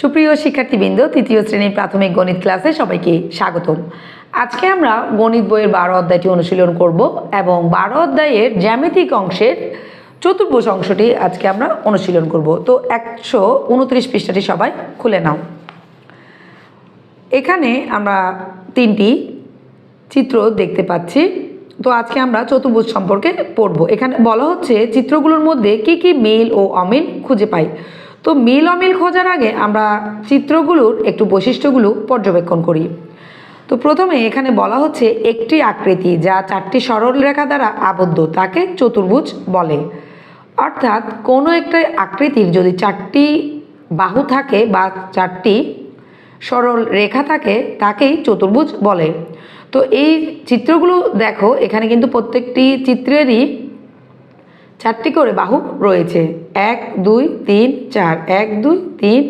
সুপ্রিয় শিক্ষার্থীবৃন্দ, তৃতীয় শ্রেণির প্রাথমিক গণিত ক্লাসে সবাইকে স্বাগতম। আজকে আমরা গণিত বইয়ের বারো অধ্যায়টি অনুশীলন করব এবং বারো অধ্যায়ের জ্যামিতিক অংশের চতুর্ভুজ অংশটি আজকে আমরা অনুশীলন করব। তো একশো উনত্রিশ পৃষ্ঠাটি সবাই খুলে নাও। এখানে আমরা তিনটি চিত্র দেখতে পাচ্ছি। তো আজকে আমরা চতুর্ভুজ সম্পর্কে পড়ব। এখানে বলা হচ্ছে চিত্রগুলোর মধ্যে কি কি মিল ও অমিল খুঁজে পাই। তো মিল অমিল খোঁজার আগে আমরা চিত্রগুলোর একটু বৈশিষ্ট্যগুলো পর্যবেক্ষণ করি। তো প্রথমে এখানে বলা হচ্ছে একটি আকৃতি যা চারটি সরল রেখা দ্বারা আবদ্ধ, তাকে চতুর্ভুজ বলে। অর্থাৎ কোনো একটা আকৃতির যদি চারটি বাহু থাকে বা চারটি সরল রেখা থাকে, তাকেই চতুর্ভুজ বলে। তো এই চিত্রগুলো দেখো, এখানে কিন্তু প্রত্যেকটি চিত্রেরই চারটি করে বাহু রয়েছে। এক, দুই, তিন, চার। এক, দুই, তিন,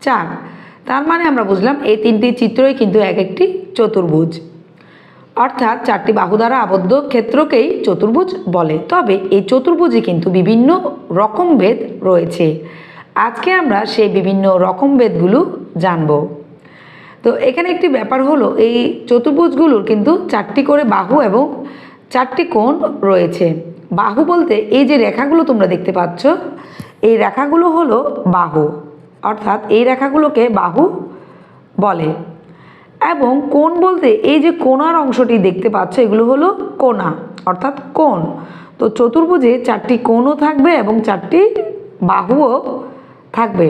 চার। তার মানে আমরা বুঝলাম এই তিনটি চিত্রই কিন্তু এক একটি চতুর্ভুজ। অর্থাৎ চারটি বাহু দ্বারা আবদ্ধ ক্ষেত্রকেই চতুর্ভুজ বলে। তবে এই চতুর্ভুজে কিন্তু বিভিন্ন রকম ভেদ রয়েছে। আজকে আমরা সেই বিভিন্ন রকম ভেদগুলো জানব। তো এখানে একটি ব্যাপার হলো, এই চতুর্ভুজগুলোর কিন্তু চারটি করে বাহু এবং চারটি কোণ রয়েছে। বাহু বলতে এই যে রেখাগুলো তোমরা দেখতে পাচ্ছ, এই রেখাগুলো হলো বাহু। অর্থাৎ এই রেখাগুলোকে বাহু বলে। এবং কোণ বলতে এই যে কোণার অংশটি দেখতে পাচ্ছ, এগুলো হলো কোণা, অর্থাৎ কোণ। তো চতুর্ভুজে চারটি কোণও থাকবে এবং চারটি বাহুও থাকবে।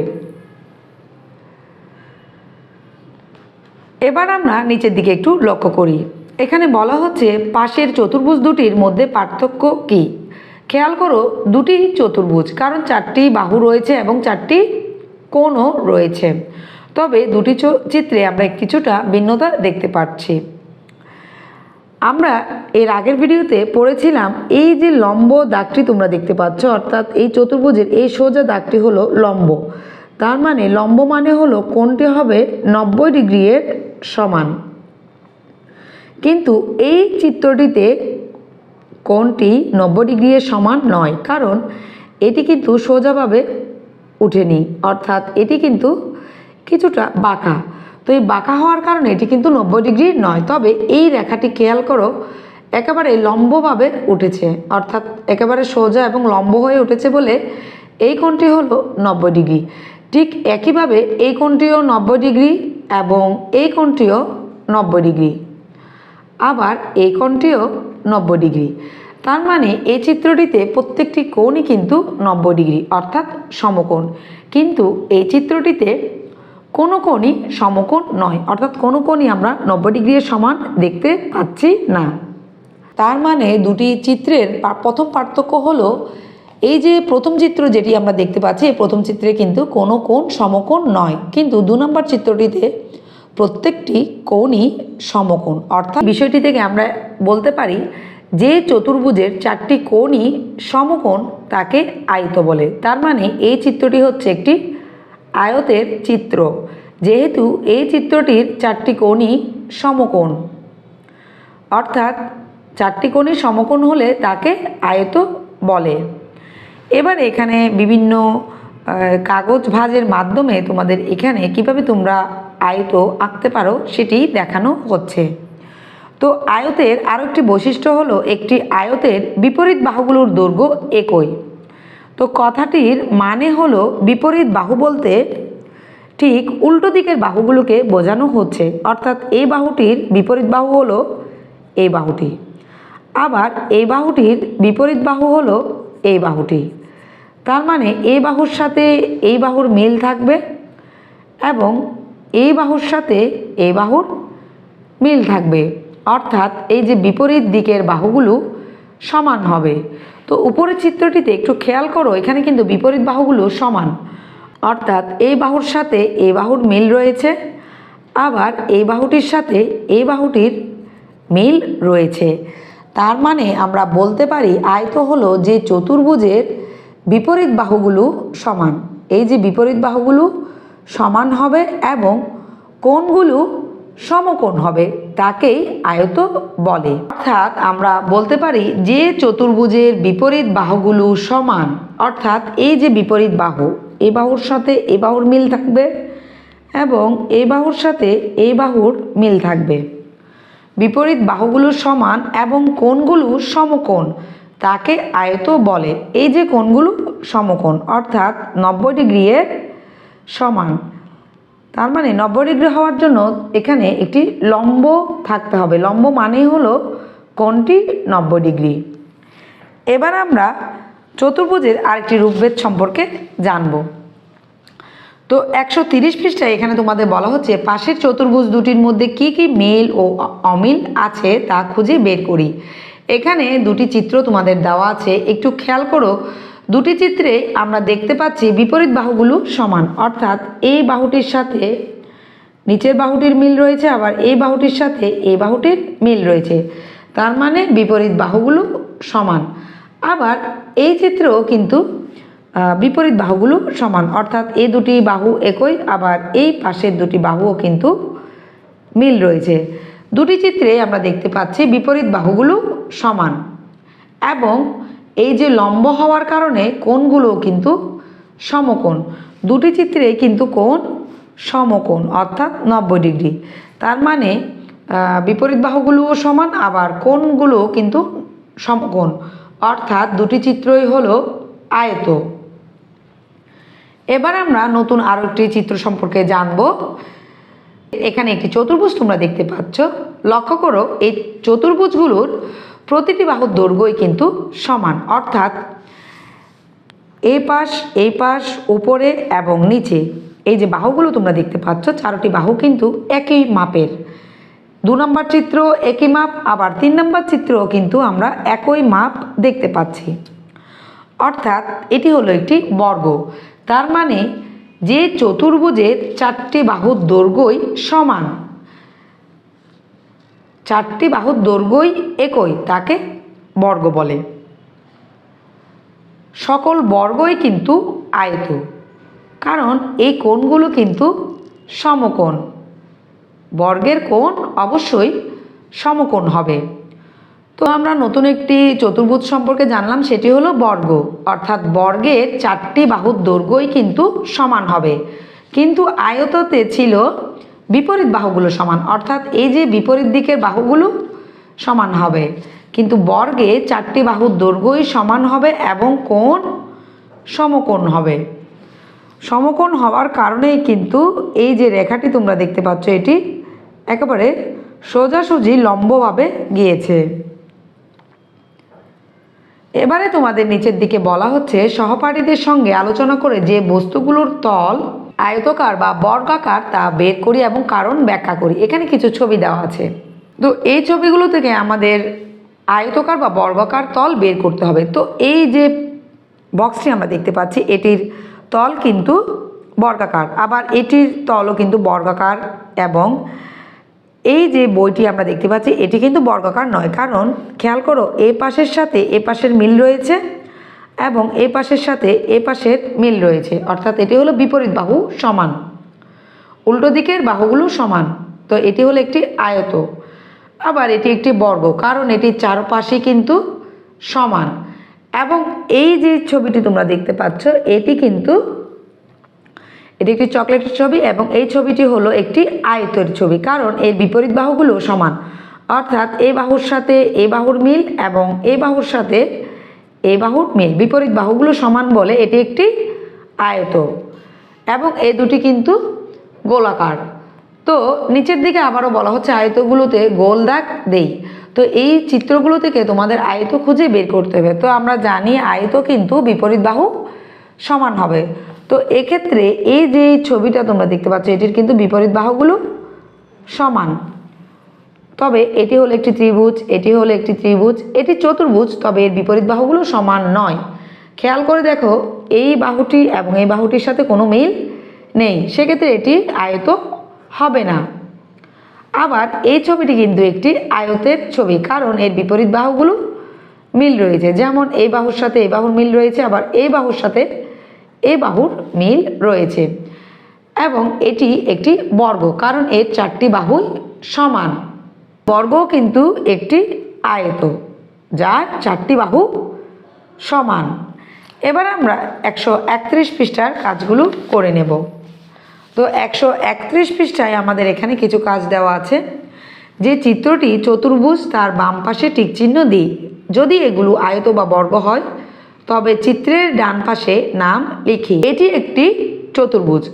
এবার আমরা নিচের দিকে একটু লক্ষ্য করি। এখানে বলা হচ্ছে পাশের চতুর্ভুজ দুটির মধ্যে পার্থক্য কি? খেয়াল করো, দুটি চতুর্ভুজ, কারণ চারটি বাহু রয়েছে এবং চারটি কোণও রয়েছে। তবে দুটি চিত্রে আমরা কিছুটা ভিন্নতা দেখতে পাচ্ছি। আমরা এর আগের ভিডিওতে পড়েছিলাম, এই যে লম্ব দাগটি তোমরা দেখতে পাচ্ছ, অর্থাৎ এই চতুর্ভুজের এই সোজা দাগটি হলো লম্ব। তার মানে লম্ব মানে হলো কোনটি হবে নব্বই ডিগ্রি এর সমান। কিন্তু এই চিত্রটিতে কোণটি নব্বই ডিগ্রি এর সমান নয়, কারণ এটি কিন্তু সোজাভাবে উঠেনি, অর্থাৎ এটি কিন্তু কিছুটা বাঁকা। তো এই বাঁকা হওয়ার কারণে এটি কিন্তু নব্বই ডিগ্রি নয়, তবে এই রেখাটি খেয়াল করো, একেবারে লম্বভাবে উঠেছে, অর্থাৎ একেবারে সোজা এবং লম্ব হয়ে উঠেছে বলে এই কোণটি হলো নব্বই ডিগ্রি। ঠিক একইভাবে এই কোণটিও নব্বই ডিগ্রি এবং এই কোণটিও নব্বই ডিগ্রি। আবার এই কোণটিও নব্বই ডিগ্রি। তার মানে এই চিত্রটিতে প্রত্যেকটি কোণই কিন্তু নব্বই ডিগ্রি, অর্থাৎ সমকোণ। কিন্তু এই চিত্রটিতে কোনো কোণই সমকোণ নয়, অর্থাৎ কোনো কোণই আমরা নব্বই ডিগ্রির সমান দেখতে পাচ্ছি না। তার মানে দুটি চিত্রের প্রথম পার্থক্য হলো, এই যে প্রথম চিত্র যেটি আমরা দেখতে পাচ্ছি, এই প্রথম চিত্রে কিন্তু কোনো কোণ সমকোণ নয়। কিন্তু দু নম্বর চিত্রটিতে প্রত্যেকটি কোণই সমকোণ। অর্থাৎ বিষয়টি থেকে আমরা বলতে পারি যে চতুর্ভুজের চারটি কোণই সমকোণ তাকে আয়ত বলে। তার মানে এই চিত্রটি হচ্ছে একটি আয়তের চিত্র। যেহেতু এই চিত্রটির চারটি কোণই সমকোণ, অর্থাৎ চারটি কোণই সমকোণ হলে তাকে আয়ত বলে। এবার এখানে বিভিন্ন কাগজ ভাঁজের মাধ্যমে তোমাদের এখানে কীভাবে তোমরা আয়ত আঁকতে পারো, সেটি দেখানো হচ্ছে। তো আয়তের আরও একটি বৈশিষ্ট্য হলো, একটি আয়তের বিপরীত বাহুগুলোর দৈর্ঘ্য একই। তো কথাটির মানে হলো, বিপরীত বাহু বলতে ঠিক উল্টো দিকের বাহুগুলোকে বোঝানো হচ্ছে। অর্থাৎ এই বাহুটির বিপরীত বাহু হলো এই বাহুটি। আবার এই বাহুটির বিপরীত বাহু হলো এই বাহুটি। তার মানে এই বাহুর সাথে এই বাহুর মিল থাকবে এবং এই বাহুর সাথে এই বাহুর মিল থাকবে। অর্থাৎ এই যে বিপরীত দিকের বাহুগুলো সমান হবে। তো উপরের চিত্রটিতে একটু খেয়াল করো, এখানে কিন্তু বিপরীত বাহুগুলো সমান। অর্থাৎ এই বাহুর সাথে এই বাহুর মিল রয়েছে, আবার এই বাহুটির সাথে এই বাহুটির মিল রয়েছে। তার মানে আমরা বলতে পারি, আয়ত হলো যে চতুর্ভুজের বিপরীত বাহুগুলো সমান। এই যে বিপরীত বাহুগুলো সমান হবে এবং কোণগুলো সমকোণ হবে, তাকেই আয়ত বলে। অর্থাৎ আমরা বলতে পারি যে চতুর্ভুজের বিপরীত বাহুগুলো সমান, অর্থাৎ এই যে বিপরীত বাহু, এ বাহুর সাথে এ বাহুর মিল থাকবে এবং এ বাহুর সাথে এই বাহুর মিল থাকবে। বিপরীত বাহুগুলো সমান এবং কোণগুলো সমকোণ, তাকে আয়ত বলে। এই যে কোণগুলো সমকোণ, অর্থাৎ নব্বই ডিগ্রি এর সমান। তার মানে নব্বই ডিগ্রি হওয়ার জন্য এখানে একটি লম্ব থাকতে হবে। লম্ব মানেই হলো কোনটি নব্বই ডিগ্রি। এবার আমরা চতুর্ভুজের আরেকটি রূপভেদ সম্পর্কে জানব। তো একশো তিরিশ পৃষ্ঠায় এখানে তোমাদের বলা হচ্ছে, পাশের চতুর্ভুজ দুটির মধ্যে কি কি মিল ও অমিল আছে তা খুঁজে বের করি। এখানে দুটি চিত্র তোমাদের দেওয়া আছে। একটু খেয়াল করো দুটি চিত্রে আমরা দেখতে পাচ্ছি বিপরীত বাহুগুলো সমান। অর্থাৎ এই বাহুটির সাথে নিচের বাহুটির মিল রয়েছে, আবার এই বাহুটির সাথে এই বাহুটির মিল রয়েছে। তার মানে বিপরীত বাহুগুলো সমান। আবার এই চিত্রেও কিন্তু বিপরীত বাহুগুলো সমান। অর্থাৎ এই দুটি বাহু একই, আবার এই পাশের দুটি বাহুও কিন্তু মিল রয়েছে। দুটি চিত্রে আমরা দেখতে পাচ্ছি বিপরীত বাহুগুলো সমান। এবং এই যে লম্ব হওয়ার কারণে কোণগুলো কিন্তু সমকোণ। দুটি চিত্রে কিন্তু কোণ সমকোণ, অর্থাৎ নব্বই ডিগ্রি। তার মানে বিপরীত বাহুগুলোও সমান, আবার কোণগুলো কিন্তু সমকোণ। অর্থাৎ দুটি চিত্রই হলো আয়ত। এবার আমরা নতুন আরও একটি চিত্র সম্পর্কে জানব। এখানে একটি চতুর্ভুজ তোমরা দেখতে পাচ্ছ। লক্ষ্য করো, এই চতুর্ভুজগুলোর প্রতিটি বাহুর দৈর্ঘ্যই কিন্তু সমান। অর্থাৎ এই পাশ এই পাশ, উপরে এবং নিচে। এই যে বাহুগুলো তোমরা দেখতে পাচ্ছ, চারটি বাহু কিন্তু একই মাপের। দু নম্বর চিত্র একই মাপ, আবার তিন নম্বর চিত্রও কিন্তু আমরা একই মাপ দেখতে পাচ্ছি। অর্থাৎ এটি হলো একটি বর্গ। তার মানে যে চতুর্ভুজের চারটি বাহুর দৈর্ঘ্যই সমান। চারটি বাহুর দৈর্ঘ্যই একই, তাকে বর্গ বলে। সকল বর্গই কিন্তু আয়ত, কারণ এই কোণগুলো কিন্তু সমকোণ। বর্গের কোণ অবশ্যই সমকোণ হবে। তো আমরা নতুন একটি চতুর্ভুজ সম্পর্কে জানলাম, সেটি হলো বর্গ। অর্থাৎ বর্গের চারটি বাহুর দৈর্ঘ্যই কিন্তু সমান হবে। কিন্তু আয়ততে ছিল বিপরীত বাহুগুলো সমান। অর্থাৎ এই যে বিপরীত দিকের বাহুগুলো সমান হবে, কিন্তু বর্গে চারটি বাহুর দৈর্ঘ্যই সমান হবে এবং কোণ সমকোণ হবে। সমকোণ হওয়ার কারণেই কিন্তু এই যে রেখাটি তোমরা দেখতে পাচ্ছ, এটি একেবারে সোজাসুজি লম্বভাবে গিয়েছে। এবারে তোমাদের নিচের দিকে বলা হচ্ছে, সহপাঠীদের সঙ্গে আলোচনা করে যে বস্তুগুলোর তল আয়তকার বা বর্গাকার তা বের করি এবং কারণ ব্যাখ্যা করি। এখানে কিছু ছবি দেওয়া আছে। তো এই ছবিগুলো থেকে আমাদের আয়তকার বা বর্গাকার তল বের করতে হবে। তো এই যে বক্সটি আমরা দেখতে পাচ্ছি, এটির তল কিন্তু বর্গাকার। আবার এটির তলও কিন্তু বর্গাকার এবং এই যে বইটি আমরা দেখতে পাচ্ছি, এটি কিন্তু বর্গাকার নয়। কারণ খেয়াল করো, এ পাশের সাথে এ পাশের মিল রয়েছে। এবং এ পাশের সাথে এ পাশের মিল রয়েছে। অর্থাৎ এটি হলো বিপরীত বাহু সমান। উল্টো দিকের বাহুগুলো সমান। তো এটি হলো একটি আয়ত। আবার এটি একটি বর্গ, কারণ এটির চারপাশে কিন্তু সমান। এবং এই যে ছবিটি তোমরা দেখতে পাচ্ছ, এটি কিন্তু এটি একটি চকলেটের ছবি এবং এই ছবিটি হলো একটি আয়তের ছবি, কারণ এর বিপরীত বাহুগুলো সমান। অর্থাৎ এই বাহুর সাথে এ বাহুর মিল এবং এই বাহুর সাথে এই বাহুর মিল। বিপরীত বাহুগুলো সমান বলে এটি একটি আয়ত। এবং এই দুটি কিন্তু গোলাকার। তো নিচের দিকে আবারও বলা হচ্ছে আয়তগুলোতে গোল দাগ দেই। তো এই চিত্রগুলো থেকে তোমাদের আয়ত খুঁজে বের করতে হবে। তো আমরা জানি আয়ত কিন্তু বিপরীত বাহু সমান হবে। তো এক্ষেত্রে এই যে ছবিটা তোমরা দেখতে পাচ্ছ, এটির কিন্তু বিপরীত বাহুগুলো সমান। তবে এটি হলো একটি ত্রিভুজ, এটি হলো একটি ত্রিভুজ, এটি চতুর্ভুজ, তবে এর বিপরীত বাহুগুলো সমান নয়। খেয়াল করে দেখো, এই বাহুটি এবং এই বাহুটির সাথে কোনো মিল নেই, সেক্ষেত্রে এটি আয়ত হবে না। আবার এই ছবিটি কিন্তু একটি আয়তের ছবি, কারণ এর বিপরীত বাহুগুলো মিল রয়েছে। যেমন এই বাহুর সাথে এই বাহুর মিল রয়েছে, আবার এই বাহুর সাথে এই বাহুর মিল রয়েছে। এবং এটি একটি বর্গ, কারণ এর চারটি বাহুই সমান। বর্গ কিন্তু একটি আয়ত, যার চারটি বাহু সমান। এবার আমরা একশো একত্রিশ পৃষ্ঠার কাজগুলো করে নেব। তো একশো একত্রিশ পৃষ্ঠায় আমাদের এখানে কিছু কাজ দেওয়া আছে। যে চিত্রটি চতুর্ভুজ তার বাম পাশে টিকচিহ্ন দিই যদি এগুলো আয়ত বা বর্গ হয়, তবে চিত্রের ডান পাশে নাম লিখি। এটি একটি চতুর্ভুজ।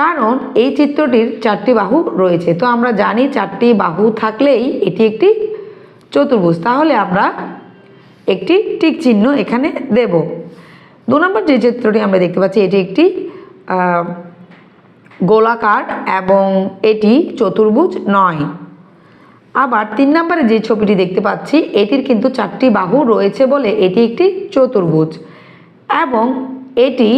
কারণ এই চিত্রটির চারটি বাহু রয়েছে। তো আমরা জানি চারটি বাহু থাকলেই এটি একটি চতুর্ভুজ। তাহলে আমরা একটি টিক চিহ্ন এখানে দেব। দু নম্বর যে চিত্রটি আমরা দেখতে পাচ্ছি, এটি একটি গোলাকার এবং এটি চতুর্ভুজ নয়। আবার তিন নম্বরে যে ছবিটি দেখতে পাচ্ছি, এটির কিন্তু চারটি বাহু রয়েছে বলে এটি একটি চতুর্ভুজ। এবং এটি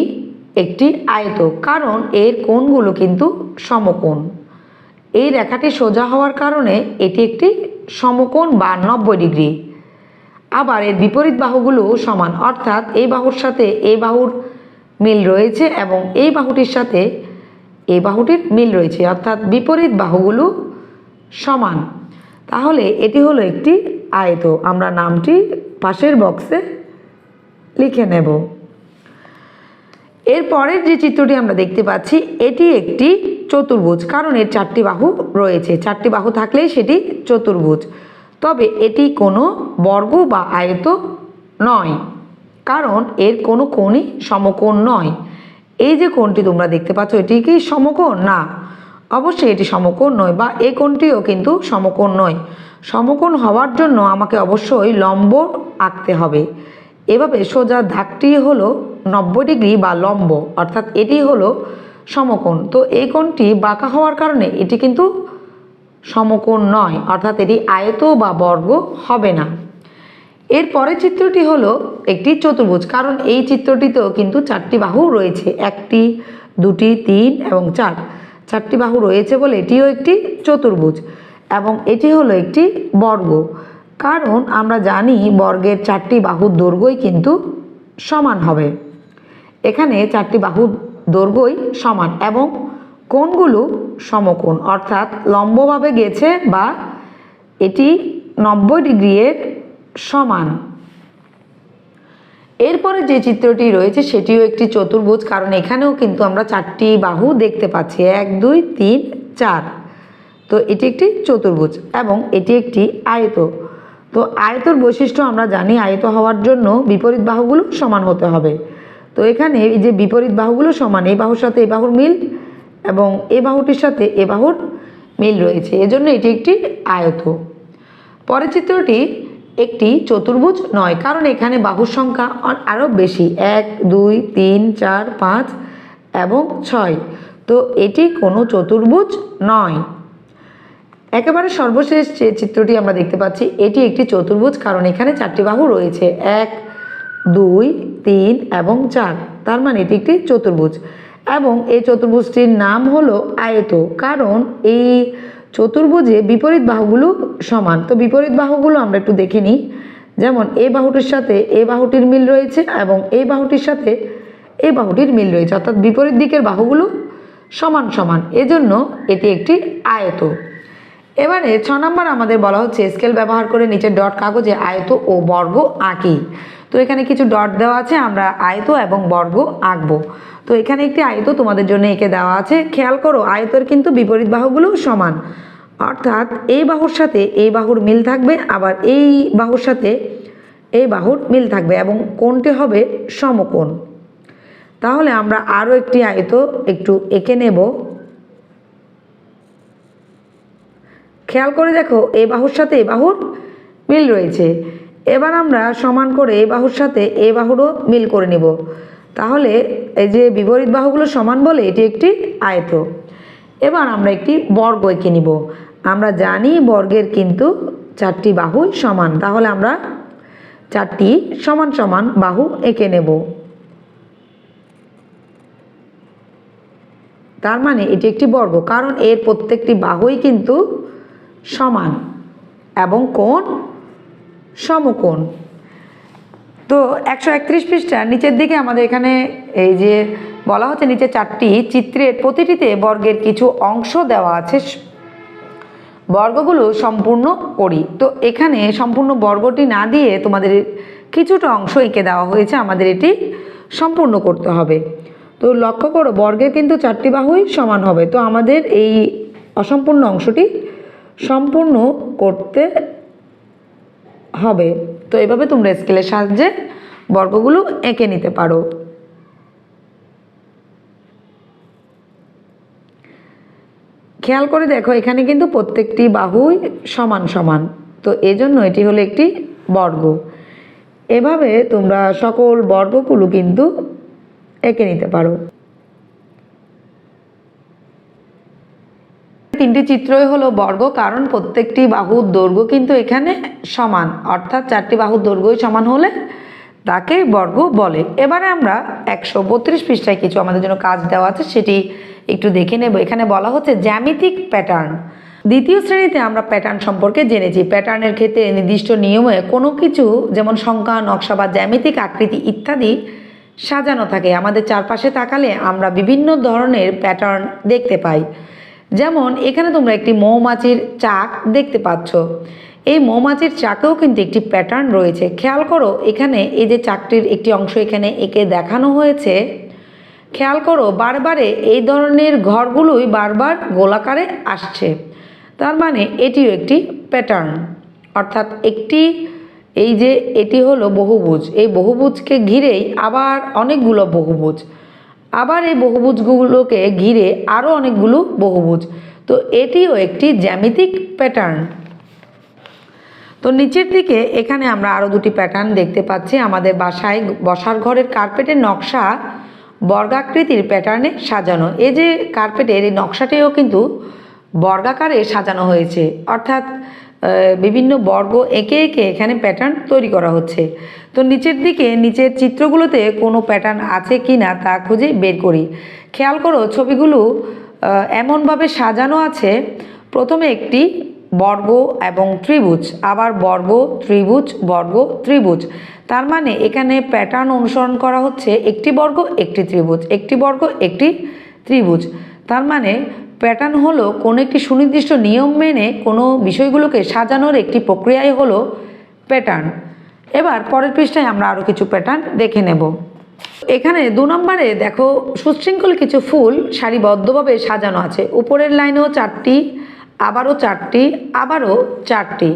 একটি আয়ত কারণ এর কোণগুলো কিন্তু সমকোণ। এই রেখাটি সোজা হওয়ার কারণে এটি একটি সমকোণ বা নব্বই ডিগ্রি। আবার এর বিপরীত বাহুগুলো সমান, অর্থাৎ এই বাহুর সাথে এই বাহুর মিল রয়েছে এবং এই বাহুটির সাথে এই বাহুটির মিল রয়েছে, অর্থাৎ বিপরীত বাহুগুলো সমান। তাহলে এটি হলো একটি আয়ত আমরা নামটি পাশের বক্সে লিখে নেব। এর পরের যে চিত্রটি আমরা দেখতে পাচ্ছি, এটি একটি চতুর্ভুজ, কারণ এর চারটি বাহু রয়েছে। চারটি বাহু থাকলেই সেটি চতুর্ভুজ। তবে এটি কোনো বর্গ বা আয়ত নয়, কারণ এর কোনো কোণই সমকোণ নয়। এই যে কোণটি তোমরা দেখতে পাচ্ছ, এটি কি সমকোণ? না। অবশ্যই এটি সমকোণ নয় বা এই কোণটিও কিন্তু সমকোণ নয়। সমকোণ হওয়ার জন্য আমাকে অবশ্যই লম্ব আঁকতে হবে। এভাবে সোজা ধাকটি হলো নব্বই ডিগ্রি বা লম্ব, অর্থাৎ এটি হলো সমকোণ। তো এই কোণটি বাঁকা হওয়ার কারণে এটি কিন্তু সমকোণ নয়, অর্থাৎ এটি আয়ত বা বর্গ হবে না। এর পরের চিত্রটি হলো একটি চতুর্ভুজ, কারণ এই চিত্রটিতেও কিন্তু চারটি বাহু রয়েছে, একটি, দুটি, তিন এবং চার। চারটি বাহু রয়েছে বলে এটিও একটি চতুর্ভুজ এবং এটি হলো একটি বর্গ। কারণ আমরা জানি বর্গের চারটি বাহুর দৈর্ঘ্যই কিন্তু সমান হবে। এখানে চারটি বাহু দৈর্ঘ্যই সমান এবং কোণগুলো সমকোণ, অর্থাৎ লম্বভাবে গেছে বা এটি নব্বই ডিগ্রি এর সমান। এরপরে যে চিত্রটি রয়েছে সেটিও একটি চতুর্ভুজ, কারণ এখানেও কিন্তু আমরা চারটি বাহু দেখতে পাচ্ছি। এক, দুই, তিন, চার। তো এটি একটি চতুর্ভুজ এবং এটি একটি আয়ত। তো আয়তর বৈশিষ্ট্য আমরা জানি, আয়ত হওয়ার জন্য বিপরীত বাহুগুলো সমান হতে হবে। তো এখানে এই যে বিপরীত বাহুগুলো সমান এই বাহুর সাথে এই বাহুর মিল এবং এ বাহুটির সাথে এ বাহুর মিল রয়েছে। এজন্য এটি একটি আয়ত। পরের চিত্রটি একটি চতুর্ভুজ নয়, কারণ এখানে বাহুর সংখ্যা আরও বেশি, এক, দুই, তিন, চার, পাঁচ এবং ছয়। তো এটি কোনো চতুর্ভুজ নয়। একেবারে সর্বশেষ যে চিত্রটি আমরা দেখতে পাচ্ছি, এটি একটি চতুর্ভুজ, কারণ এখানে চারটি বাহু রয়েছে। এক, দুই, তিন এবং চার। তার মানে এটি একটি চতুর্ভুজ। এবং এই চতুর্ভুজটির নাম হলো আয়ত, কারণ এই চতুর্ভুজে বিপরীত বাহুগুলো সমান। তো বিপরীত বাহুগুলো আমরা একটু দেখে নিই। যেমন এই বাহুটির সাথে এই বাহুটির মিল রয়েছে এবং এই বাহুটির সাথে এই বাহুটির মিল রয়েছে। অর্থাৎ বিপরীত দিকের বাহুগুলো সমান সমান। এজন্য এটি একটি আয়ত। এবারে ছ নম্বর আমাদের বলা হচ্ছে স্কেল ব্যবহার করে নিচের ডট কাগজে আয়ত ও বর্গ আঁকি। তো এখানে কিছু ডট দেওয়া আছে, আমরা আয়ত এবং বর্গ আঁকবো। তো এখানে একটি আয়ত তোমাদের জন্য এঁকে দেওয়া আছে। খেয়াল করো, আয়তর কিন্তু বিপরীত বাহুগুলো সমান। অর্থাৎ এই বাহুর সাথে এই বাহুর মিল থাকবে, আবার এই বাহুর সাথে এই বাহুর মিল থাকবে এবং কোণটি হবে সমকোণ। তাহলে আমরা আরও একটি আয়ত একটু এঁকে নেব। খেয়াল করে দেখো, এ বাহুর সাথে এ বাহুর মিল রয়েছে। এবার আমরা সমান করে এ বাহুর সাথে এ বাহুরও মিল করে নেব। তাহলে এই যে বিপরীত বাহুগুলো সমান বলে, এটি একটি আয়ত। এবার আমরা একটি বর্গ এঁকে নিব। আমরা জানি বর্গের কিন্তু চারটি বাহুই সমান। তাহলে আমরা চারটি সমান সমান বাহু এঁকে নেব। তার মানে এটি একটি বর্গ, কারণ এর প্রত্যেকটি বাহুই কিন্তু সমান এবং কোণ সমকোণ। তো একশো একত্রিশ পৃষ্ঠার নিচের দিকে আমাদের এখানে এই যে বলা হচ্ছে নিচে চারটি চিত্রের প্রতিটিতে বর্গের কিছু অংশ দেওয়া আছে। বর্গগুলো সম্পূর্ণ করি তো এখানে সম্পূর্ণ বর্গটি না দিয়ে তোমাদের কিছুটা অংশ এঁকে দেওয়া হয়েছে, আমাদের এটি সম্পূর্ণ করতে হবে। তো লক্ষ্য করো, বর্গের কিন্তু চারটি বাহুই সমান হবে। তো আমাদের এই অসম্পূর্ণ অংশটি সম্পূর্ণ করতে হবে। তো এভাবে তোমরা স্কেলের সাহায্যে বর্গগুলো এঁকে নিতে পারো। খেয়াল করে দেখো, এখানে কিন্তু প্রত্যেকটি বাহুই সমান সমান। তো এজন্য এটি হলো একটি বর্গ। এভাবে তোমরা সকল বর্গগুলো কিন্তু এঁকে নিতে পারো। তিনটি চিত্রই হলো বর্গ, কারণ প্রত্যেকটি বাহুর দৈর্ঘ্য কিন্তু এখানে সমান। অর্থাৎ চারটি বাহুর দৈর্ঘ্যই সমান হলে তাকে বর্গ বলে। এবারে আমরা একশো বত্রিশ পৃষ্ঠায় কিছু আমাদের জন্য কাজ দেওয়া আছে, সেটি একটু দেখে নেব। এখানে বলা হচ্ছে জ্যামিতিক প্যাটার্ন। দ্বিতীয় শ্রেণীতে আমরা প্যাটার্ন সম্পর্কে জেনেছি। প্যাটার্নের ক্ষেত্রে নির্দিষ্ট নিয়মে কোনো কিছু, যেমন সংখ্যা, নকশা বা জ্যামিতিক আকৃতি ইত্যাদি সাজানো থাকে। আমাদের চারপাশে তাকালে আমরা বিভিন্ন ধরনের প্যাটার্ন দেখতে পাই। যেমন, এখানে তোমরা একটি মৌমাছির চাক দেখতে পাচ্ছ। এই মৌমাছির চাকেও কিন্তু একটি প্যাটার্ন রয়েছে। খেয়াল করো, এখানে এই যে চাকটির একটি অংশ এখানে একে দেখানো হয়েছে। খেয়াল করো, বারবারে এই ধরনের ঘরগুলোই বারবার গোলাকারে আসছে। তার মানে এটিও একটি প্যাটার্ন অর্থাৎ একটি, এই যে এটি হলো বহুভুজ। এই বহুভুজকে ঘিরেই আবার অনেকগুলো বহুভুজ। আবার এই বহুভুজগুলোকে ঘিরে আরও অনেকগুলো বহুভুজ। তো এটিও একটি জ্যামিতিক প্যাটার্ন তো নিচের দিকে এখানে আমরা আরও দুটি প্যাটার্ন দেখতে পাচ্ছি। আমাদের বাসায় বসার ঘরের কার্পেটের নকশা বর্গাকৃতির প্যাটার্নে সাজানো। এই যে কার্পেটের এই নকশাটিও কিন্তু বর্গাকারে সাজানো হয়েছে। অর্থাৎ বিভিন্ন বর্গ এঁকে এঁকে এখানে প্যাটার্ন তৈরি করা হচ্ছে। তো নিচের দিকে, নিচের চিত্রগুলোতে কোনো প্যাটার্ন আছে কি না তা খুঁজে বের করি। খেয়াল করো, ছবিগুলো এমনভাবে সাজানো আছে। প্রথমে একটি বর্গ এবং ত্রিভুজ, আবার বর্গ, ত্রিভুজ বর্গ, ত্রিভুজ। তার মানে এখানে প্যাটার্ন অনুসরণ করা হচ্ছে একটি বর্গ, একটি ত্রিভুজ, একটি বর্গ, একটি ত্রিভুজ। তার মানে প্যাটার্ন হলো কোনো একটি সুনির্দিষ্ট নিয়ম মেনে কোনো বিষয়গুলোকে সাজানোর একটি প্রক্রিয়াই হলো প্যাটার্ন। এবার পরের পৃষ্ঠায় আমরা আরও কিছু প্যাটার্ন দেখে নেব। এখানে দু নম্বরে দেখো, সুশৃঙ্খল কিছু ফুল সারিবদ্ধভাবে সাজানো আছে। উপরের লাইনেও চারটি, আবারও চারটি আবারও চারটি।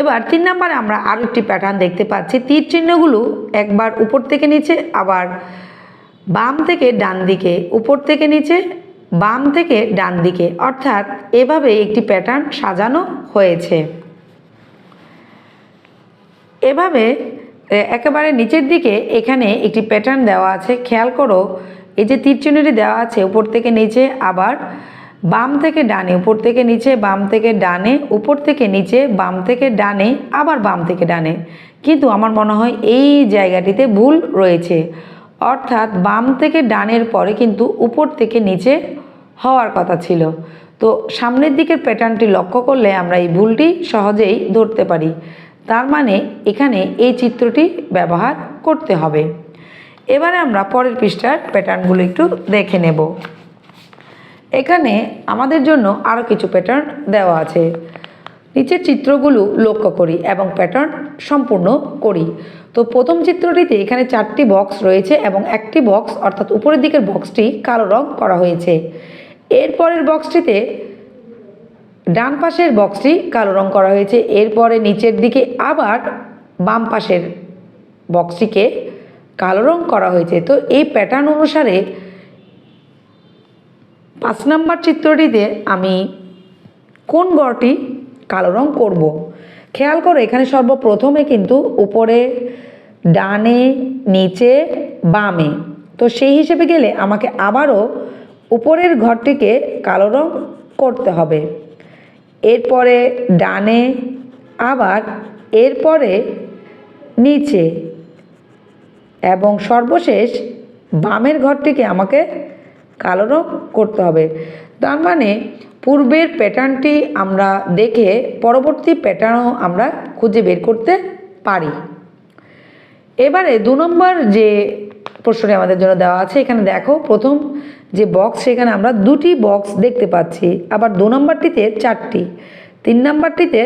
এবার তিন নম্বরে আমরা আরও একটি প্যাটার্ন দেখতে পাচ্ছি। তীর চিহ্নগুলো একবার উপর থেকে নিচে, আবার বাম থেকে ডান দিকে উপর থেকে নিচে বাম থেকে ডান দিকে, অর্থাৎ এভাবে একটি প্যাটার্ন সাজানো হয়েছে। এভাবে একেবারে নিচের দিকে এখানে একটি প্যাটার্ন দেওয়া আছে। খেয়াল করো, এই যে তীরচিহ্নটি দেওয়া আছে উপর থেকে নিচে, আবার বাম থেকে ডানে, উপর থেকে নিচে, বাম থেকে ডানে, উপর থেকে নিচে, বাম থেকে ডানে, আবার বাম থেকে ডানে। কিন্তু আমার মনে হয় এই জায়গাটিতে ভুল রয়েছে। অর্থাৎ বাম থেকে ডানের পরে কিন্তু উপর থেকে নিচে হওয়ার কথা ছিল। তো সামনের দিকের প্যাটার্নটি লক্ষ্য করলে আমরা এই ভুলটি সহজেই ধরতে পারি। তার মানে এখানে এই চিত্রটি ব্যবহার করতে হবে। এবারে আমরা পরের পৃষ্ঠার প্যাটার্নগুলো একটু দেখে নেব। এখানে আমাদের জন্য আরও কিছু প্যাটার্ন দেওয়া আছে। নিচের চিত্রগুলো লক্ষ্য করি এবং প্যাটার্ন সম্পূর্ণ করি। তো প্রথম চিত্রটিতে এখানে চারটি বক্স রয়েছে এবং একটি বক্স অর্থাৎ উপরের দিকের বক্সটি কালো রং করা হয়েছে। এরপরের বক্সটিতে ডান পাশের বক্সটি কালো রং করা হয়েছে। এরপরে নিচের দিকে আবার বাম পাশের বক্সটিকে কালো রং করা হয়েছে। তো এই প্যাটার্ন অনুসারে পাঁচ নাম্বার চিত্রটিতে আমি কোন গড়টি কালো রং করব। খেয়াল করো, এখানে সর্বপ্রথমে কিন্তু উপরে, ডানে, নিচে, বামে। তো সেই হিসেবে গেলে আমাকে আবারও উপরের ঘরটিকে কালো রং করতে হবে। এরপরে ডানে, আবার এরপরে নিচে এবং সর্বশেষ বামের ঘরটিকে আমাকে কালো রং করতে হবে। তার মানে পূর্বের প্যাটার্নটি আমরা দেখে পরবর্তী প্যাটার্নও আমরা খুঁজে বের করতে পারি। এবারে দু নম্বর যে প্রশ্নটি আমাদের জন্য দেওয়া আছে, এখানে দেখো প্রথম যে বক্স সেখানে আমরা দুটি বক্স দেখতে পাচ্ছি। আবার দু নম্বরটিতে চারটি, তিন নম্বরটিতে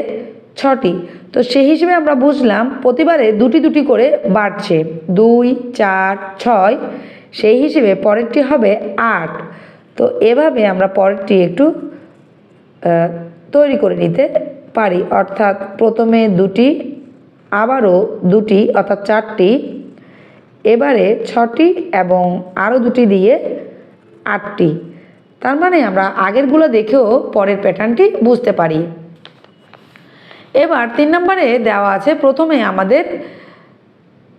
ছটি। তো সেই হিসেবে আমরা বুঝলাম প্রতিবারে দুটি দুটি করে বাড়ছে। দুই, চার, ছয়, সেই হিসেবে পরেরটি হবে আট। তো এভাবে আমরা পরেরটি একটু তৈরি করে নিতে পারি। অর্থাৎ প্রথমে দুটি, আবারও দুটি অর্থাৎ চারটি, এবারে ছটি এবং আরও দুটি দিয়ে আটটি। তার মানে আমরা আগেরগুলো দেখেও পরের প্যাটার্নটি বুঝতে পারি। এবার তিন নম্বরে দেওয়া আছে, প্রথমে আমাদের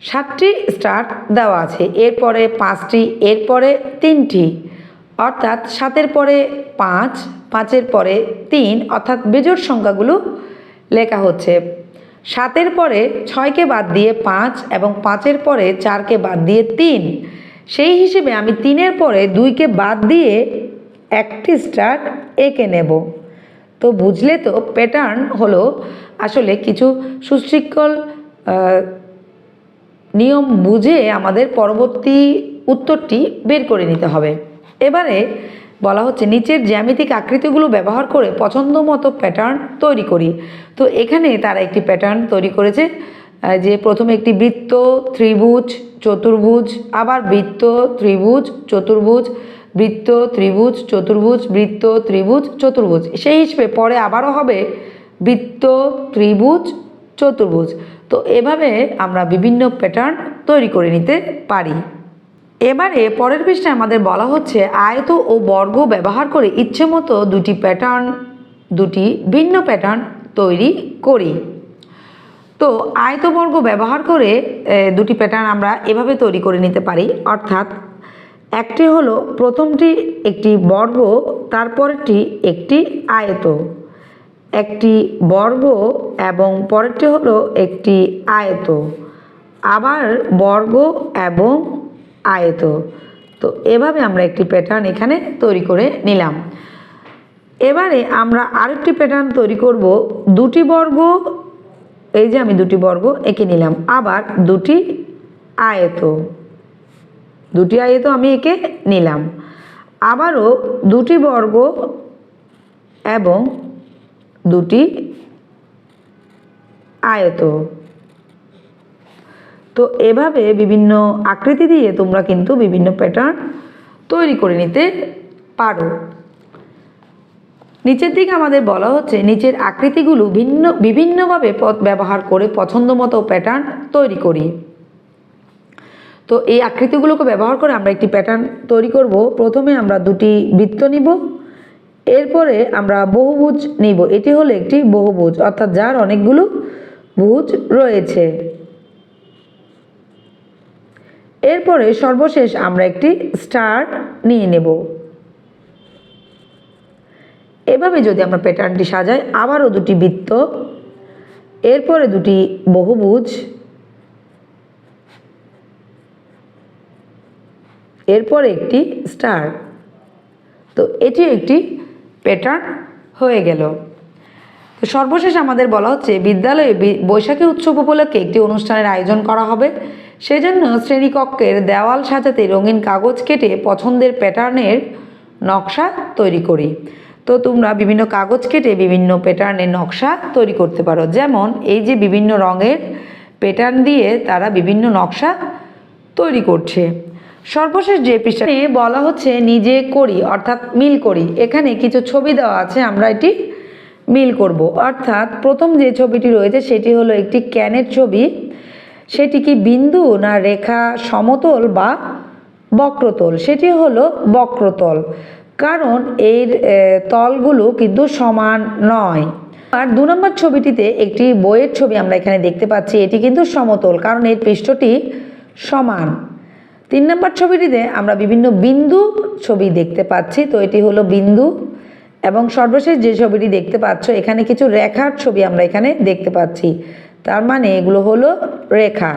সাতটি স্টার দেওয়া আছে, এরপরে পাঁচটি, এরপরে তিনটি, অর্থাৎ সাতের পরে পাঁচ পাঁচের পরে তিন, অর্থাৎ বেজোড় সংখ্যাগুলো লেখা হচ্ছে। সাতের পরে ছয়কে বাদ দিয়ে পাঁচ এবং পাঁচের পরে চারকে বাদ দিয়ে তিন। সেই হিসেবে আমি তিনের পরে দুইকে বাদ দিয়ে একটি স্টার এঁকে নেব। তো বুঝলে তো প্যাটার্ন হলো আসলে কিছু সুশৃঙ্খল নিয়ম বুঝে আমাদের পরবর্তী উত্তরটি বের করে নিতে হবে। এবারে বলা হচ্ছে, নিচের জ্যামিতিক আকৃতিগুলো ব্যবহার করে পছন্দ মতো প্যাটার্ন তৈরি করি। তো এখানে তারা একটি প্যাটার্ন তৈরি করেছে যে প্রথমে একটি বৃত্ত, ত্রিভুজ, চতুর্ভুজ, আবার বৃত্ত, ত্রিভুজ, চতুর্ভুজ, বৃত্ত, ত্রিভুজ, চতুর্ভুজ, বৃত্ত, ত্রিভুজ, চতুর্ভুজ। সেই হিসেবে পরে আবারও হবে বৃত্ত, ত্রিভুজ, চতুর্ভুজ। তো এভাবে আমরা বিভিন্ন প্যাটার্ন তৈরি করে নিতে পারি। এবারে পরের পৃষ্ঠায় আমাদের বলা হচ্ছে আয়ত ও বর্গ ব্যবহার করে ইচ্ছে মতো দুটি প্যাটার্ন দুটি ভিন্ন প্যাটার্ন তৈরি করি। তো আয়তবর্গ ব্যবহার করে দুটি প্যাটার্ন আমরা এভাবে তৈরি করে নিতে পারি। অর্থাৎ একটি হলো প্রথমটি একটি বর্গ তারপরটি একটি আয়ত। একটি বর্গ এবং পরেরটি হলো একটি আয়ত। আবার বর্গ এবং আয়ত। তো এভাবে আমরা একটি প্যাটার্ন এখানে তৈরি করে নিলাম। এবারে আমরা আরেকটি প্যাটার্ন তৈরি করব। দুটি বর্গ, এই যে আমি দুটি বর্গ এঁকে নিলাম। আবার দুটি আয়ত। দুটি আয়ত আমি এঁকে নিলাম। আবারও দুটি বর্গ এবং দুটি আয়ত। তো এভাবে বিভিন্ন আকৃতি দিয়ে তোমরা কিন্তু বিভিন্ন প্যাটার্ন তৈরি করে নিতে পারো। নিচের দিকে আমাদের বলা হচ্ছে, নিচের আকৃতিগুলো ভিন্ন, বিভিন্নভাবে পথ ব্যবহার করে পছন্দ মতো প্যাটার্ন তৈরি করি। তো এই আকৃতিগুলোকে ব্যবহার করে আমরা একটি প্যাটার্ন তৈরি করব। প্রথমে আমরা দুটি বৃত্ত নিব, এরপরে আমরা বহুভুজ নিব। এটি হলো একটি বহুভুজ, অর্থাৎ যার অনেকগুলো ভুজ রয়েছে। এরপরে সর্বশেষ আমরা একটি স্টার নিয়ে নেব। এভাবে যদি আমরা প্যাটার্নটি সাজাই, আবারও দুটি বৃত্ত, এরপরে দুটি বহুভুজ, এরপরে একটি স্টার। তো এটি একটি প্যাটার্ন হয়ে গেল। তো সর্বশেষ আমাদের বলা হচ্ছে, বিদ্যালয়ে বৈশাখী উৎসব উপলক্ষে একটি অনুষ্ঠানের আয়োজন করা হবে। সেজন্য শ্রেণীকক্ষের দেওয়াল সাজাতে রঙিন কাগজ কেটে পছন্দের প্যাটার্নের নকশা তৈরি করি। তো তোমরা বিভিন্ন কাগজ কেটে বিভিন্ন প্যাটার্নের নকশা তৈরি করতে পারো। যেমন এই যে বিভিন্ন রঙের প্যাটার্ন দিয়ে তারা বিভিন্ন নকশা তৈরি করছে। সর্বশেষ যে পৃষ্ঠা বলা হচ্ছে, নিজে করি অর্থাৎ মিল করি। এখানে কিছু ছবি দেওয়া আছে, আমরা এটি মিল করব। অর্থাৎ প্রথম যে ছবিটি রয়েছে, সেটি হলো একটি ক্যানের ছবি। সেটি কি বিন্দু না রেখা সমতল বা বক্রতল? সেটি হলো বক্রতল। কারণ এর তলগুলো কিন্তু সমান নয়। আর দু নম্বর ছবিটিতে একটি বইয়ের ছবি আমরা এখানে দেখতে পাচ্ছি, এটি কিন্তু সমতল, কারণ এর পৃষ্ঠটি সমান। তিন নম্বর ছবিটিতে আমরা বিভিন্ন বিন্দু ছবি দেখতে পাচ্ছি, তো এটি হলো বিন্দু। এবং সর্বশেষ যে ছবিটি দেখতে পাচ্ছ, এখানে কিছু রেখার ছবি আমরা এখানে দেখতে পাচ্ছি। তার মানে এগুলো হলো রেখা।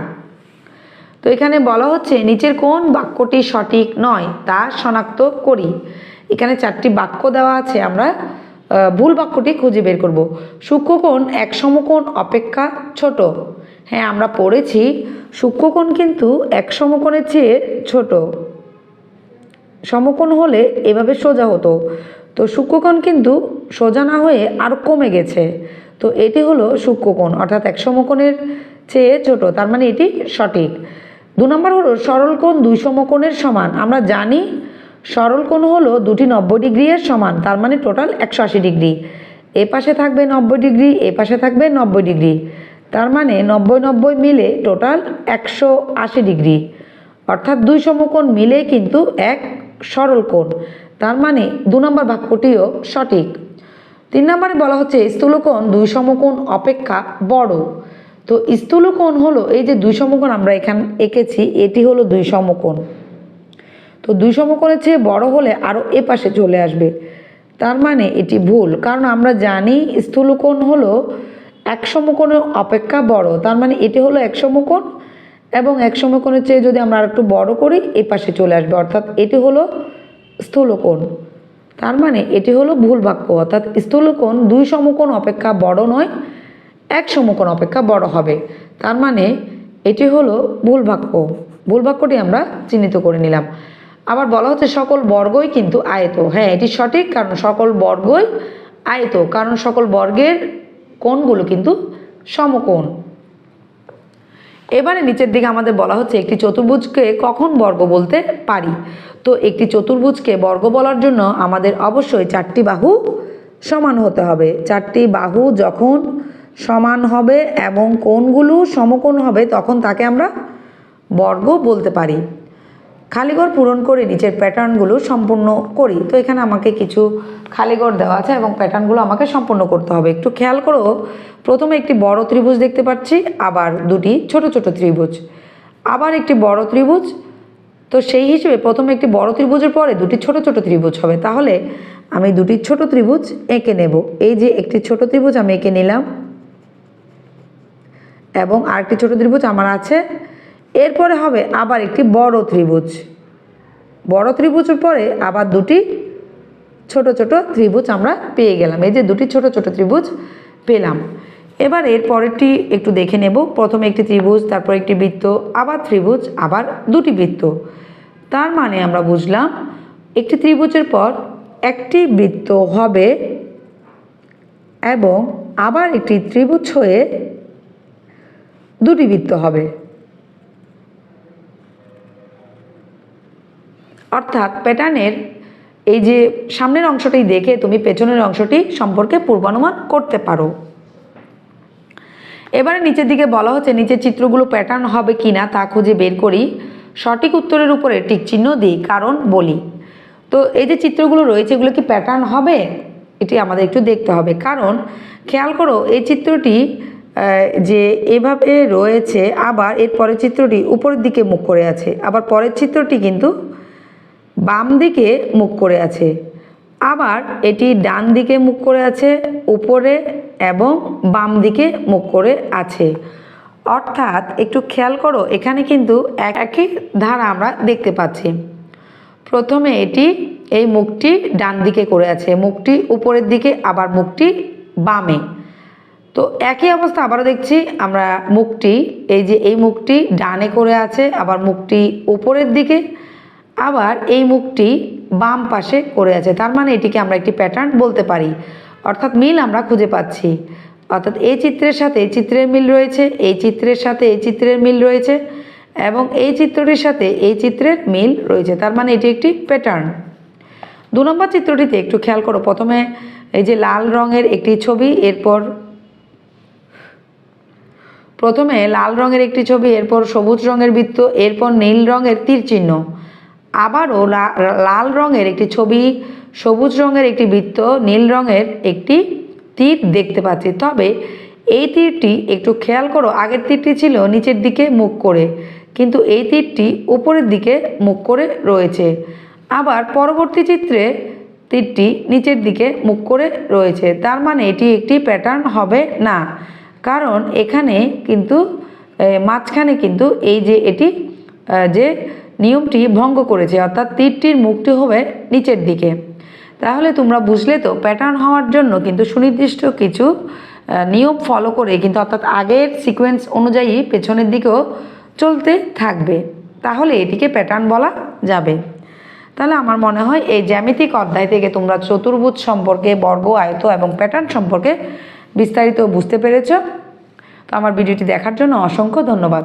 তো এখানে বলা হচ্ছে নিচের কোন বাক্যটি সঠিক নয় তা শনাক্ত করি। এখানে চারটি বাক্য দেওয়া আছে, আমরা ভুল বাক্যটি খুঁজে বের করব। সূক্ষ্মকোণ এক সমকোণ অপেক্ষা ছোট। হ্যাঁ আমরা পড়েছি, সূক্ষ্মকোণ কিন্তু এক সমকোণের চেয়ে ছোট। সমকোণ হলে এভাবে সোজা হতো। তো সূক্ষ্মকোণ কিন্তু সোজা না হয়ে আরও কমে গেছে। তো এটি হলো সূক্ষ্মকোণ, অর্থাৎ এক সমকোণের চেয়ে ছোট, তার মানে এটি সঠিক। দু নম্বর হলো সরল কোণ দুই সমকোণের সমান। আমরা জানি সরল কোণ হলো দুটি নব্বই ডিগ্রি এর সমান, তার মানে টোটাল একশো আশি ডিগ্রি। এ পাশে থাকবে নব্বই ডিগ্রি, এ পাশে থাকবে নব্বই ডিগ্রি। তার মানে নব্বই নব্বই মিলে টোটাল একশো আশি ডিগ্রি। অর্থাৎ দুই সমকোণ মিলে কিন্তু এক সরল কোণ। তার মানে দু নম্বর বাক্যটিও সঠিক। তিন নম্বরে বলা হচ্ছে স্থূলকোণ দুই সমকোণ অপেক্ষা বড়। তো স্থূলকোণ হলো এই যে দুই সমকোণ আমরা এখানে এঁকেছি, এটি হলো দুই সমকোণ। তো দুই সমকোণের চেয়ে বড় হলে আরও এ পাশে চলে আসবে। তার মানে এটি ভুল, কারণ আমরা জানি স্থূলকোণ হলো এক সমকোণের অপেক্ষা বড়। তার মানে এটি হলো এক সমকোণ এবং এক সমকোণের চেয়ে যদি আমরা আরেকটু বড় করি, এ পাশে চলে আসবে। অর্থাৎ এটি হলো স্থূলকোণ। তার মানে এটি হলো ভুল বাক্য, অর্থাৎ স্থূলকোণ দুই সমকোণ অপেক্ষা বড় নয়, এক সমকোণ অপেক্ষা বড় হবে। তার মানে এটি হলো ভুল বাক্য। ভুল বাক্যটি আমরা চিহ্নিত করে নিলাম। আবার বলা হচ্ছে সকল বর্গই কিন্তু আয়ত। হ্যাঁ এটি সঠিক কারণ সকল বর্গই আয়ত, কারণ সকল বর্গের কোণগুলো কিন্তু সমকোণ। এবারে নিচের দিকে আমাদের বলা হচ্ছে একটি চতুর্ভুজকে কখন বর্গ বলতে পারি? তো একটি চতুর্ভুজকে বর্গ বলার জন্য আমাদের অবশ্যই চারটি বাহু সমান হতে হবে। চারটি বাহু যখন সমান হবে এবং কোনগুলো সমকোণ হবে তখন তাকে আমরা বর্গ বলতে পারি। খালিঘর পূরণ করে নিচের প্যাটার্নগুলো সম্পূর্ণ করি। তো এখানে আমাকে কিছু খালিঘর দেওয়া আছে এবং প্যাটার্নগুলো আমাকে সম্পূর্ণ করতে হবে। একটু খেয়াল করো, প্রথমে একটি বড় ত্রিভুজ দেখতে পাচ্ছি, আবার দুটি ছোট ছোট ত্রিভুজ। আবার একটি বড় ত্রিভুজ। তো সেই হিসেবে প্রথমে একটি বড় ত্রিভুজের পরে দুটি ছোট ছোট ত্রিভুজ হবে। তাহলে আমি দুটি ছোট ত্রিভুজ এঁকে নেব। এই যে একটি ছোট ত্রিভুজ আমি এঁকে নিলাম। এবং আরেকটি ছোট ত্রিভুজ আমার আছে। এরপরে হবে আবার একটি বড় ত্রিভুজ। বড় ত্রিভুজের পরে আবার দুটি ছোট ছোট ত্রিভুজ আমরা পেয়ে গেলাম। এই যে দুটি ছোট ছোট ত্রিভুজ পেলাম। এবার এর পরেরটি একটু দেখে নেব। প্রথমে একটি ত্রিভুজ, তারপর একটি বৃত্ত, আবার ত্রিভুজ, আবার দুটি বৃত্ত। তার মানে আমরা বুঝলাম, একটি ত্রিভুজের পর একটি বৃত্ত হবে এবং আবার একটি ত্রিভুজ হয়ে দুটি বৃত্ত হবে। অর্থাৎ প্যাটার্নের এই যে সামনের অংশটি দেখে তুমি পেছনের অংশটি সম্পর্কে পূর্বানুমান করতে পারো। এবারে নিচের দিকে বলা হচ্ছে, নিচের চিত্রগুলো প্যাটার্ন হবে কি না তা খুঁজে বের করি। সঠিক উত্তরের উপরে টিক চিহ্ন দিই, কারণ বলি। তো এই যে চিত্রগুলো রয়েছে, এগুলো কি প্যাটার্ন হবে? এটি আমাদের একটু দেখতে হবে। কারণ খেয়াল করো, এই চিত্রটি যে এভাবে রয়েছে, আবার এর পরের চিত্রটি উপরের দিকে মুখ করে আছে। আবার পরের চিত্রটি কিন্তু বাম দিকে মুখ করে আছে। আবার এটি ডান দিকে মুখ করে আছে, উপরে এবং বাম দিকে মুখ করে আছে। অর্থাৎ একটু খেয়াল করো, এখানে কিন্তু এক- একই ধারা আমরা দেখতে পাচ্ছি। প্রথমে এটি, এই মুখটি ডান দিকে করে আছে, মুখটি উপরের দিকে, আবার মুখটি বামে। তো একই অবস্থা আবারও দেখছি, আমরা মুখটি, এই যে এই মুখটি ডানে করে আছে, আবার মুখটি উপরের দিকে আবার এই মুখটি বাম পাশে করে আছে। তার মানে এটিকে আমরা একটি প্যাটার্ন বলতে পারি। অর্থাৎ মিল আমরা খুঁজে পাচ্ছি। অর্থাৎ এই চিত্রের সাথে এই চিত্রের মিল রয়েছে, এই চিত্রের সাথে এই চিত্রের মিল রয়েছে এবং এই চিত্রটির সাথে এই চিত্রের মিল রয়েছে। তার মানে এটি একটি প্যাটার্ন দু নম্বর চিত্রটিতে একটু খেয়াল করো। প্রথমে এই যে লাল রঙের একটি ছবি, এরপর প্রথমে লাল রঙের একটি ছবি, এরপর সবুজ রঙের বৃত্ত, এরপর নীল রঙের তীর চিহ্ন। আবারও লাল রঙের একটি ছবি, সবুজ রঙের একটি বৃত্ত, নীল রঙের একটি তীর দেখতে পাচ্ছি। তবে এই তীরটি একটু খেয়াল করো, আগের তীরটি ছিল নিচের দিকে মুখ করে, কিন্তু এই তীরটি উপরের দিকে মুখ করে রয়েছে। আবার পরবর্তী চিত্রে তীরটি নিচের দিকে মুখ করে রয়েছে। তার মানে এটি একটি প্যাটার্ন হবে না, কারণ এখানে কিন্তু মাঝখানে কিন্তু এই যে এটি যে নিয়মটি ভঙ্গ করেছে, অর্থাৎ তীরটির মুখটি হবে নিচের দিকে। তাহলে তোমরা বুঝলে তো প্যাটার্ন হওয়ার জন্য কিন্তু সুনির্দিষ্ট কিছু নিয়ম ফলো করে কিন্তু অর্থাৎ আগের সিকোয়েন্স অনুযায়ী পেছনের দিকেও চলতে থাকবে। তাহলে এটিকে প্যাটার্ন বলা যাবে। তাহলে আমার মনে হয় এই জ্যামিতিক অধ্যায় থেকে তোমরা চতুর্ভুজ সম্পর্কে, বর্গ, আয়ত এবং প্যাটার্ন সম্পর্কে বিস্তারিত বুঝতে পেরেছ। তো আমার ভিডিওটি দেখার জন্য অসংখ্য ধন্যবাদ।